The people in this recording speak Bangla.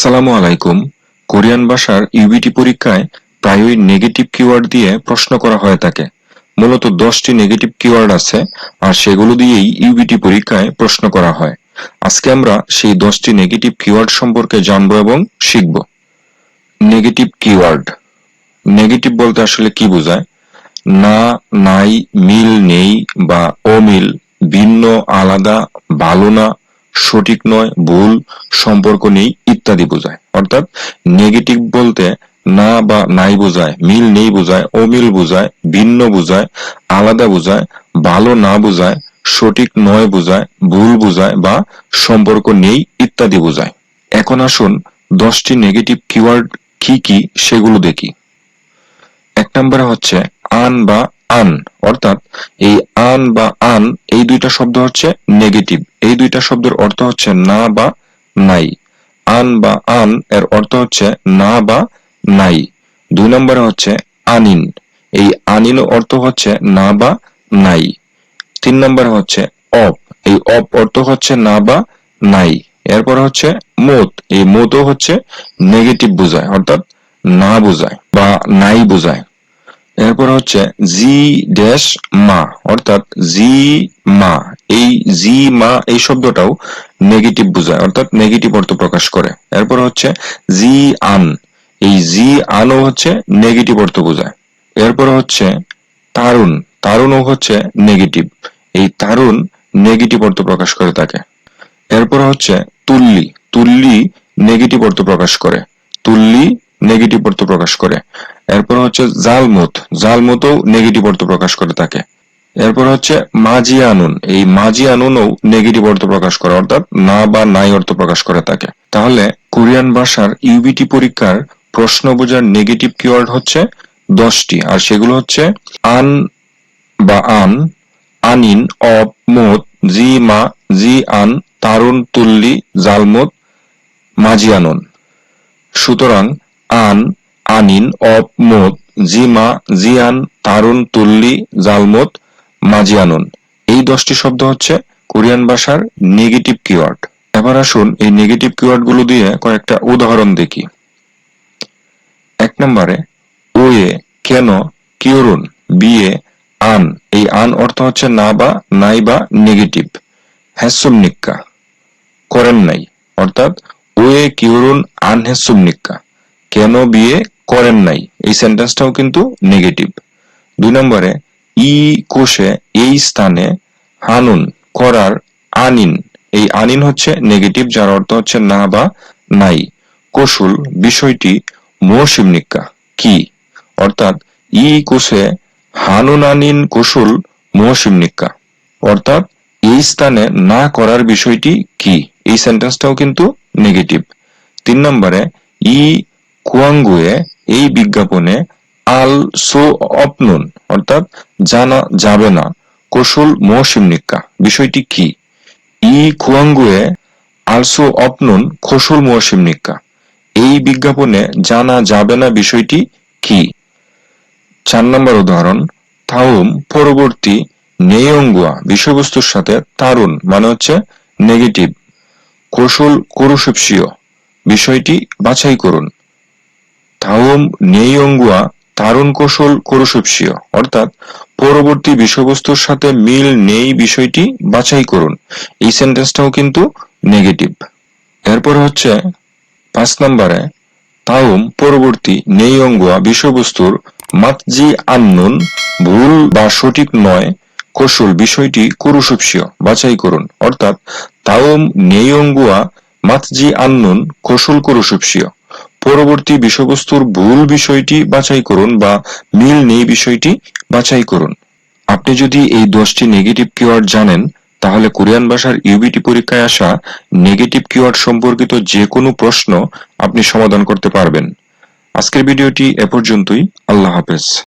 আসসালামু আলাইকুম। কোরিয়ান ভাষার ইউবিটি পরীক্ষায় প্রায়ই নেগেটিভ কিওয়ার্ড দিয়ে প্রশ্ন করা হয়ে থাকে মূলত দশটি নেগেটিভ কিওয়ার্ড আছে, আর সেগুলো দিয়েই ইউবিটি পরীক্ষায় প্রশ্ন করা হয়। আজকে আমরা সেই দশটি নেগেটিভ কিওয়ার্ড সম্পর্কে জানব এবং শিখব। Negative keyword. নেগেটিভ বলতে আসলে কি বোঝায়? না, নাই, মিল, নেই বা অমিল, ভিন্ন, আলাদা, ভালো না সঠিক নয়, ভুল, সম্পর্ক নেই, ইত্যাদি বোঝায়। অর্থাৎ নেগেটিভ বলতে না বা নাই বোঝায়, মিল নেই বোঝায়, অমিল বোঝায়, ভিন্ন বোঝায়, আলাদা বোঝায়, ভালো না বোঝায়, সঠিক নয় বোঝায়, ভুল বোঝায় বা সম্পর্ক নেই, ইত্যাদি বোঝায়। এখন আসুন দশটি নেগেটিভ কিওয়ার্ড কি কি সেগুলো দেখি। এক নম্বরে হচ্ছে আন বা আন, অর্থাৎ এই আন বা আন, এই দুইটা শব্দ হচ্ছে নেগেটিভ। এই দুইটা শব্দের অর্থ হচ্ছে না বা নাই। আন বা আন এর অর্থ হচ্ছে না বা নাই। দুই নম্বরে হচ্ছে আনিন। এই আনিন অর্থ হচ্ছে না বা নাই। তিন নম্বরে হচ্ছে অপ এই অপ অর্থ হচ্ছে না বা নাই। এরপর হচ্ছে মত। এই মতও হচ্ছে নেগেটিভ বোঝায়, অর্থাৎ না বোঝায় বা নাই বোঝায়। এরপর হচ্ছে জি ড্যাশ মা, অর্থাৎ জি মা। এই জি, মা এই শব্দটাও নেগেটিভ বোঝায়, অর্থাৎ নেগেটিভ অর্থ প্রকাশ করে। এরপর হচ্ছে জি, আন। এই জি, আনও হচ্ছে নেগেটিভ অর্থ বোঝায়। এরপর হচ্ছে তারুণ। তারুণও হচ্ছে নেগেটিভ এই তারুণ নেগেটিভ অর্থ প্রকাশ করে থাকে এরপর হচ্ছে তুল্লি। তুল্লি নেগেটিভ অর্থ প্রকাশ করে। তুল্লি নেগেটিভ অর্থ প্রকাশ করে। এরপর হচ্ছে জালমত। জালমতও নেগেটিভ অর্থ প্রকাশ করে থাকে এরপর হচ্ছে মাজি আনুন। এই মাজি আনুনও নেগেটিভ অর্থ প্রকাশ করে, অর্থাৎ না বা নাই অর্থ প্রকাশ করে থাকে তাহলে কোরিয়ান ভাষার ইউবিটি পরীক্ষার প্রশ্ন বোঝার নেগেটিভ কিওয়ার্ড হচ্ছে দশটি, আর সেগুলো হচ্ছে আন বা আন, আনিন অপ মত জি, মা, জি, আন, তারুণ, তুল্লি জালমত মাজিয়ানুন সুতরাং আন, আনিন অপ মত জিমা জিয়ান তারুণ, তুল্লি জালমত মাজিয়ানুন এই দশটি শব্দ হচ্ছে কোরিয়ান ভাষার নেগেটিভ কিওয়ার্ড। এবার আসুন এই নেগেটিভ কিওয়ার্ডগুলো দিয়ে কয়েকটা উদাহরণ দেখি। এক নম্বরে, ওয়ে কেন কিওরুন, বিয়ে, আন। এই আন অর্থ হচ্ছে না বা, নাই বা, নেগেটিভ। হ্যাসুম নিক্কা। করেন নাই, অর্থাৎ ওয়ে কিউরুন আনহেসুম নিক্কা। কেন বিয়ে, করেন নাই। এই সেন্টেন্সটাও কিন্তু নেগেটিভ। দুই নম্বরে ই কোষে এই স্থানে হানুন করার আনিন। এই আনিন হচ্ছে নেগেটিভ যার অর্থ হচ্ছে না বা নাই। কৌশল বিষয়টি মৌসিম নিক্কা কি? অর্থাৎ ই কোষে হানুন আনিন কৌশল মৌসিম নিক্কা অর্থাৎ এই স্থানে না করার বিষয়টি কি? এই সেন্টেন্সটাও কিন্তু নেগেটিভ তিন নম্বরে, ই কুয়াঙ্গুয়ে এই বিজ্ঞাপনে আল সো অপনুন, অর্থাৎ জানা যাবে না। কৌশল নিক্কা। বিষয়টি কি? ই কুয়াঙ্গুয়ে আলসো অপনুন মৌসিম নিক্কা। এই বিজ্ঞাপনে জানা যাবে না বিষয়টি কি? চার নম্বর উদাহরণ, থাউম পরবর্তী নেয়ঙ্গুয়া বিষয়বস্তুর সাথে তারুণ মানে হচ্ছে নেগেটিভ। কৌশল করুসুপসীয় বিষয়টি বাছাই করুন। থাউম নেয়ঙ্গুয়া তারুণ কৌশল করুসুপসীয় অর্থাৎ পরবর্তী বিষয়বস্তুর সাথে মিল নেই বিষয়টি, বাছাই করুন। এই সেন্টেন্সটাও কিন্তু নেগেটিভ এরপর হচ্ছে পাঁচ নম্বরে তাউম পরবর্তী নেই অঙ্গুয়া বিষয়বস্তুর মাতজি আন্নুন, ভুল বা সঠিক নয় কৌশল বিষয়টি কুরুসুপসীয় বাছাই করুন। অর্থাৎ তাওম নেয়ঙ্গুয়া মাতজি আন্নুন কৌশল কুরুসুপসীয় পরবর্তী বিষয়বস্তুর ভুল বিষয়টি বাছাই করুন বা মিল নেই বিষয়টি বাছাই করুন। আপনি যদি এই দশটি নেগেটিভ কিওয়ার্ড জানেন, তাহলে কোরিয়ান ভাষার ইউবিটি পরীক্ষায় আসা নেগেটিভ কিওয়ার্ড সম্পর্কিত যে কোনো প্রশ্ন আপনি সমাধান করতে পারবেন। আজকের ভিডিওটি এ পর্যন্তই। আল্লাহ হাফেজ।